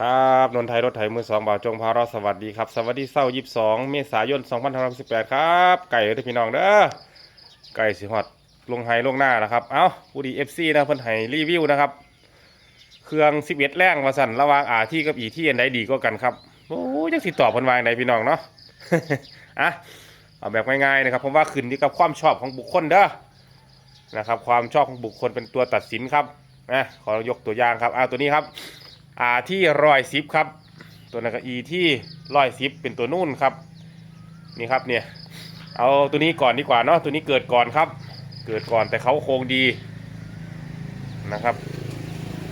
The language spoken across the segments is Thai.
ครับนนทไทยรถไถมือสองบ่าวจงพาเราสวัสดีครับ สวัสดีเศร้ายี่สิบสองเมษายนสองพันห้าร้อยสิบแปดครับไก่เด้อพี่น้องเด้อไก่สิฮอดลงไฮลงหน้าแล้วครับเอ้าผู้ดีเอฟซีนะเพิ่นให้รีวิวนะครับ เครื่องสิบเอ็ดแรงมาสั่นระหว่างอาที่กับอีที่อันใดดีก็กันครับโอ้ยยังสิตอบเพิ่นวาจั่งใดพี่น้องเนาะอะเอาแบบง่ายๆนะครับผมว่าขึ้นอยู่กับความชอบของบุคคลเด้อนะครับ ความชอบของบุคคลเป็นตัวตัดสินครับนะขอยกตัวอย่างครับอ่าตัวนี้ครับ อาที่ร้อยสิบครับ ตัวนั้นก็อีที่ร้อยสิบเป็นตัวนู่นครับ นี่ครับเนี่ย เอาตัวนี้ก่อนดีกว่าเนาะ ตัวนี้เกิดก่อนครับ เกิดก่อนแต่เขาโครงดีนะครับ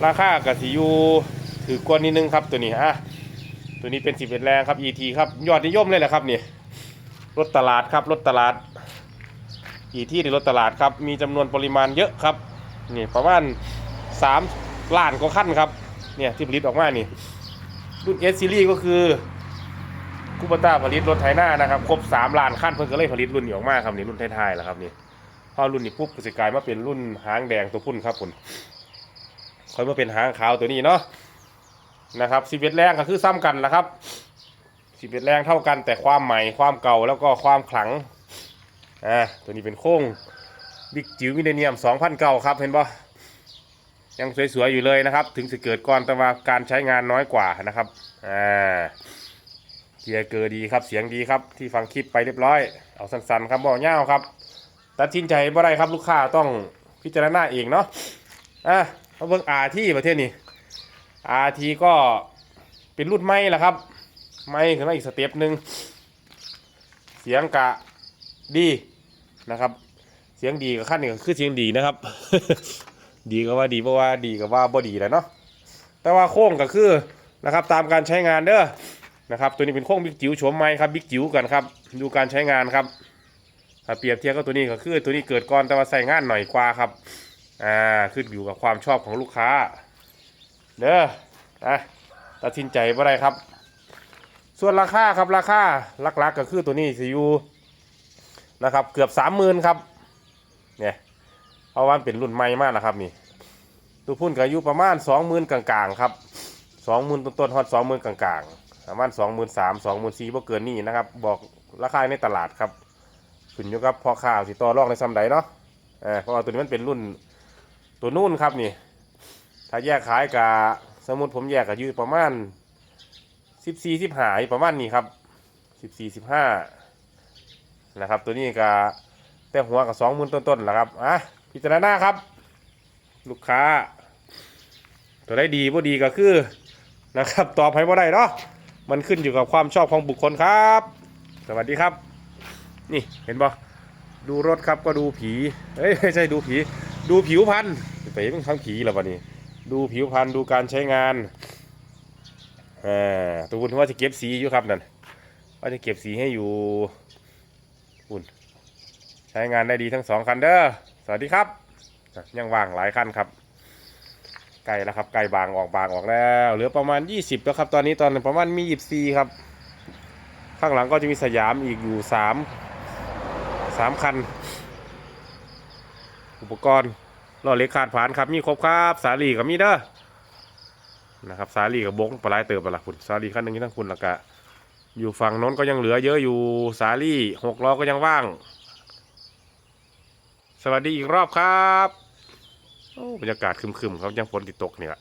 ราคากับสียูถือกวนนิดนึงครับตัวนี้อะตัวนี้เป็นสิบเอ็ดแรงครับ ET ครับ ยอดนิยมเลยแหละครับนี่รถตลาดครับรถตลาด ET ในรถตลาดครับ มีจำนวนปริมาณเยอะครับ นี่ประมาณสามล้านกว่าขั้นครับ เนี่ยที่ผลิตออกมานี่ รุ่น S series ก็คือคูปต้าผลิตรถไถหน้านะครับ ครบ3ล้านขั้นเพิ่งก็เลยผลิตรุ่นนี้ออกมาครับนี่รุ่นท้ายๆแล้วครับนี่พอรุ่นนี้ปุ๊บก็จะกลายมาเป็นรุ่นหางแดงตัวพุ่นครับผมค่อยมาเป็นหางขาวตัวนี้เนาะนะครับสิบเอ็ดแรงก็คือซ้ำกันแหละครับสิบเอ็ดแรงเท่ากัน แต่ความใหม่ความเก่าแล้วก็ความขลังอ่าตัวนี้เป็นโค้งบิ๊กจิ๋วมิเลเนียม2009ครับเห็นปะ ยังสวยๆอยู่เลยนะครับ ถึงจะเกิดก่อนแต่ว่าการใช้งานน้อยกว่านะครับอ่าเกียร์เกอร์ดีครับเสียงดีครับที่ฟังคลิปไปเรียบร้อย เอาสั้นๆครับบอกเง่าวครับตัดสินใจบ่ได้ครับลูกค้าต้องพิจารณาเองเนาะอะมาเบิ่งอาที่ประเทศนี้อาทีก็เป็นรุ่นใหม่แหละครับใหม่ขึ้นมาอีกสเต็ปหนึ่งเสียงกะดีนะครับ เสียงดีกับขั้นนี้คือเสียงดีนะครับ ดีก็ว่าดีเพราะว่าดีก็ว่าบ่ดีแหละเนาะแต่ว่าโค้งก็คือนะครับตามการใช้งานเด้อนะครับตัวนี้เป็นโค้งบิ๊กจิ๋วโฉมใหม่ครับบิ๊กจิ๋วกันครับดูการใช้งานครับถ้าเปรียบเทียบกับตัวนี้ก็คือตัวนี้เกิดก่อนแต่ว่าใส่งานหน่อยกว่าครับอ่าขึ้นอยู่กับความชอบของลูกค้าเด้ออะตัดสินใจบ่ได้ครับ ส่วนราคาครับราคาหลักๆก็คือตัวนี้สิอยูนะครับเกือบสามหมื่นครับเนี่ยเพราะว่าเป็นรุ่นใหม่มากนะครับนี่ ตัวพุ่นก็อายุประมาณสองหมื่นกลางๆครับสองหมื่นต้นๆฮอดสองหมื่นกลางๆประมาณสองหมื่นสามสองหมื่นสี่บ่เกินนี่นะครับ บอกราคาในตลาดครับขึ้นอยู่กับพ่อข้าวสิต่อรองในซ้ำใดเนาะเออเพราะว่าตัวนี้มันเป็นรุ่นตัวนู่นครับนี่ ถ้าแยกขายกับสมมติผมแยกกับอยู่ประมาณสิบสี่สิบห้าประมาณนี้ครับสิบสี่สิบห้านะครับ ตัวนี้ก็แต่หัวกับสองหมื่นต้นๆแหละครับอะพิจารณาครับ ลูกค้า ตัวได้ดีบ่ดีก็คือนะครับ ตอบให้บ่ได้เนาะมันขึ้นอยู่กับความชอบของบุคคลครับ สวัสดีครับ นี่เห็นบ่ดูรถครับก็ดูผีเอ้ยไม่ใช่ดูผี ดูผิวพันธุ์ไปเป็นข้างผีแล้ววะนี่ดูผิวพันธุ์ดูการใช้งานอ่าตัวคุณว่าจะเก็บสีอยู่ครับนั่นว่าจะเก็บสีให้อยู่คุณใช้งานได้ดีทั้งสองคันเด้อสวัสดีครับ ยังว่างหลายคันครับไก่แล้วครับไก่บางออกบางออกแล้วเหลือประมาณ 20 แล้วครับ ตอนนี้ตอนประมาณมี24ครับ ข้างหลังก็จะมีสยามอีกอยู่ 3 3 คัน อุปกรณ์ล้อเล็กขาดผ่านครับมีครบครับ สาลีกับมีเด้อนะครับสาลีกับบงปลายเติบไปละคุณสาลีคันหนึ่งที่ทั้งคุณล้วก็อยู่ฝั่งโน้นก็ยังเหลือเยอะอยู่สาลีหกล้อก็ยังว่าง สวัสดีอีกรอบครับ โอ้บรรยากาศครึมๆครับยังฝนติดตกเนี่ย